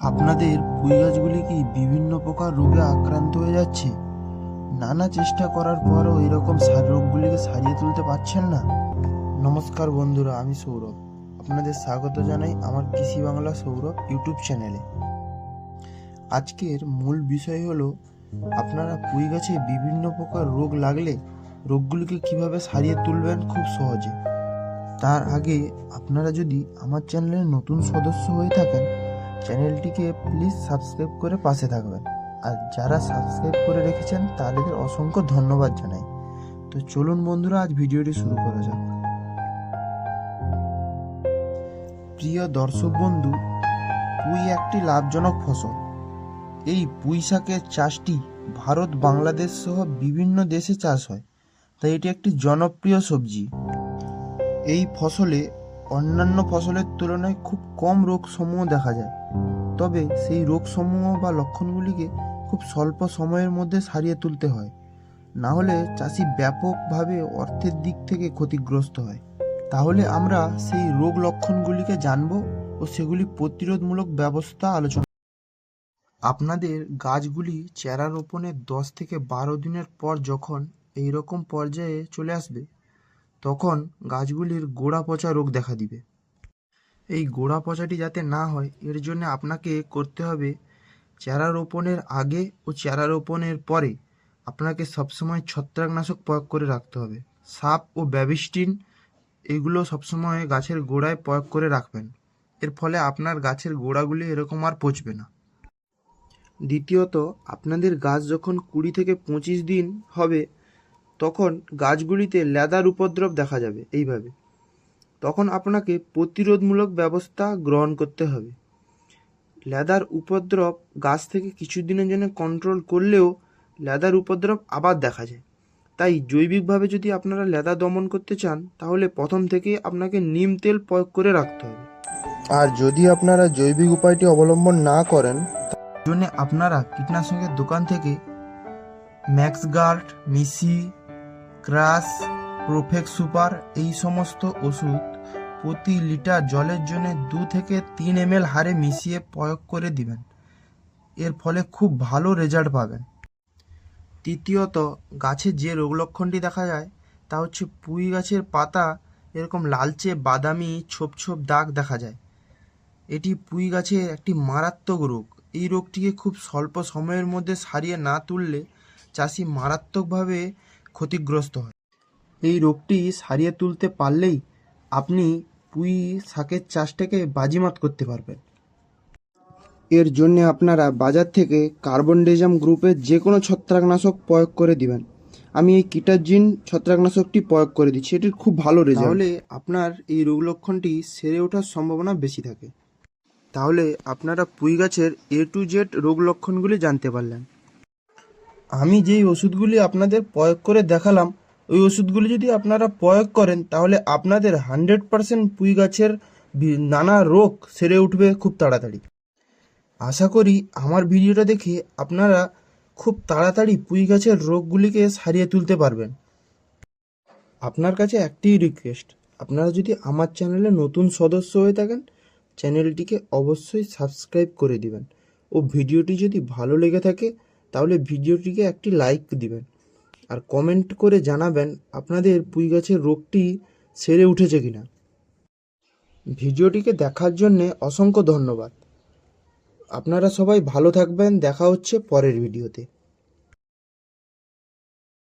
আপনাদের পুঁই গাছগুলি কি বিভিন্ন প্রকার রোগে আক্রান্ত হয়ে যাচ্ছে? নানা চেষ্টা করার পরও এরকম সার রোগগুলিকে সারিয়ে তুলতে পারছেন না। নমস্কার বন্ধুরা, আমি সৌরভ। আপনাদের স্বাগত জানাই আমার কৃষি বাংলা সৌরভ ইউটিউব চ্যানেলে। আজকের মূল বিষয় হলো, আপনারা পুঁই গাছে বিভিন্ন প্রকার রোগ লাগলে রোগগুলিকে কীভাবে সারিয়ে তুলবেন খুব সহজে। তার আগে আপনারা যদি আমার চ্যানেলের নতুন সদস্য হয়ে থাকেন চ্যানেলটিকে প্লিজ সাবস্ক্রাইব করে পাশে থাকবেন। আর যারা সাবস্ক্রাইব করে রেখেছেন তাদের অসংখ্য ধন্যবাদ জানাই। তো চলুন বন্ধুরা, আজ ভিডিওটি শুরু করা যাক। প্রিয় দর্শক বন্ধু, পুঁই একটি লাভজনক ফসল। এই পুঁই শাকের চাষটি ভারত, বাংলাদেশ সহ বিভিন্ন দেশে চাষ হয়। তাই এটি একটি জনপ্রিয় সবজি। এই ফসলে অন্যান্য ফসলের তুলনায় খুব কম রোগসমূহ দেখা যায়। তবে সেই রোগসমূহ বা লক্ষণগুলিকে খুব স্বল্প সময়ের মধ্যে সারিয়ে তুলতে হয়। না হলে চাষি ব্যাপকভাবে অর্থের দিক থেকে ক্ষতিগ্রস্ত হয়। তাহলে আমরা সেই রোগ লক্ষণগুলিকে জানব ও সেগুলি প্রতিরোধমূলক ব্যবস্থা আলোচনা আপনাদের গাছগুলি চারা রোপণের দশ থেকে বারো দিনের পর যখন এই রকম পর্যায়ে চলে আসবে তখন গাছগুলির গোড়া পচা রোগ দেখা দিবে। এই গোড়া পচাটি যাতে না হয়, এর জন্য আপনাকে করতে হবে চারা রোপণের আগে ও চারা রোপণের পরে আপনাকে সবসময় ছত্রাকনাশক প্রয়োগ করে রাখতে হবে। সাপ ও ব্যাবিস্টিন এগুলো সবসময় গাছের গোড়ায় প্রয়োগ করে রাখবেন। এর ফলে আপনার গাছের গোড়াগুলি এরকম আর পচবে না। দ্বিতীয়ত, আপনাদের গাছ যখন কুড়ি থেকে পঁচিশ দিন হবে তখন গাছগুলিতে লেদার উপদ্রব দেখা যাবে এইভাবে। তখন আপনাকে প্রতিরোধমূলক ব্যবস্থা গ্রহণ করতে হবে। লেদার উপদ্রব গাছ থেকে কিছুদিনের জন্য কন্ট্রোল করলেও লেদার উপদ্রব আবার দেখা যায়। তাই জৈবিকভাবে যদি আপনারা লেদা দমন করতে চান তাহলে প্রথম থেকে আপনাকে নিম তেল প্রয়োগ করে রাখতে হবে। আর যদি আপনারা জৈবিক উপায়টি অবলম্বন না করেন জন্য আপনারা কীটনাশকের দোকান থেকে ম্যাক্স গার্ড মিসি ক্রাশ প্রোফেক্স সুপার, এই সমস্ত ওষুধ প্রতি লিটার জলের জন্য দু থেকে তিন এম হারে মিশিয়ে প্রয়োগ করে দিবেন। এর ফলে খুব ভালো রেজাল্ট পাবেন। তৃতীয়ত, গাছে যে রোগ লক্ষণটি দেখা যায়, তা হচ্ছে পুঁই গাছের পাতা এরকম লালচে বাদামি ছোপ ছোপ দাগ দেখা যায়। এটি পুঁই গাছের একটি মারাত্মক রোগ। এই রোগটিকে খুব স্বল্প সময়ের মধ্যে সারিয়ে না তুললে চাষি মারাত্মকভাবে ক্ষতিগ্রস্ত হয়। এই রোগটি সারিয়ে তুলতে পারলেই আপনি পুঁই শাকের চাষটাকে বাজিমাত করতে পারবেন। এর জন্য আপনারা বাজার থেকে কার্বন ডেজাম গ্রুপের যে কোনো ছত্রাকনাশক প্রয়োগ করে দিবেন। আমি এই কিটাজিন ছত্রাকনাশকটি প্রয়োগ করে দিচ্ছি, এটির খুব ভালো রেজাল্ট। তাহলে আপনার এই রোগ লক্ষণটি সেরে ওঠার সম্ভাবনা বেশি থাকে। তাহলে আপনারা পুঁই গাছের এ টু জেড রোগ লক্ষণগুলি জানতে পারলেন। আমি যেই ওষুধগুলি আপনাদের প্রয়োগ করে দেখালাম, ওই ওষুধগুলি যদি আপনারা প্রয়োগ করেন, তাহলে আপনাদের হান্ড্রেড পারসেন্ট পুঁই গাছের নানা রোগ সেরে উঠবে খুব তাড়াতাড়ি। আশা করি আমার ভিডিওটা দেখে আপনারা খুব তাড়াতাড়ি পুঁই গাছের রোগগুলিকে সারিয়ে তুলতে পারবেন। আপনার কাছে একটিই রিকোয়েস্ট, আপনারা যদি আমার চ্যানেলে নতুন সদস্য হয়ে থাকেন, চ্যানেলটিকে অবশ্যই সাবস্ক্রাইব করে দিবেন ও ভিডিওটি যদি ভালো লেগে থাকে তাহলে ভিডিওটিকে একটি লাইক দিবেন। আর কমেন্ট করে জানাবেন আপনাদের পুঁই গাছের রোগটি সেরে উঠেছে কিনা। ভিডিওটিকে দেখার জন্যে অসংখ্য ধন্যবাদ। আপনারা সবাই ভালো থাকবেন। দেখা হচ্ছে পরের ভিডিওতে।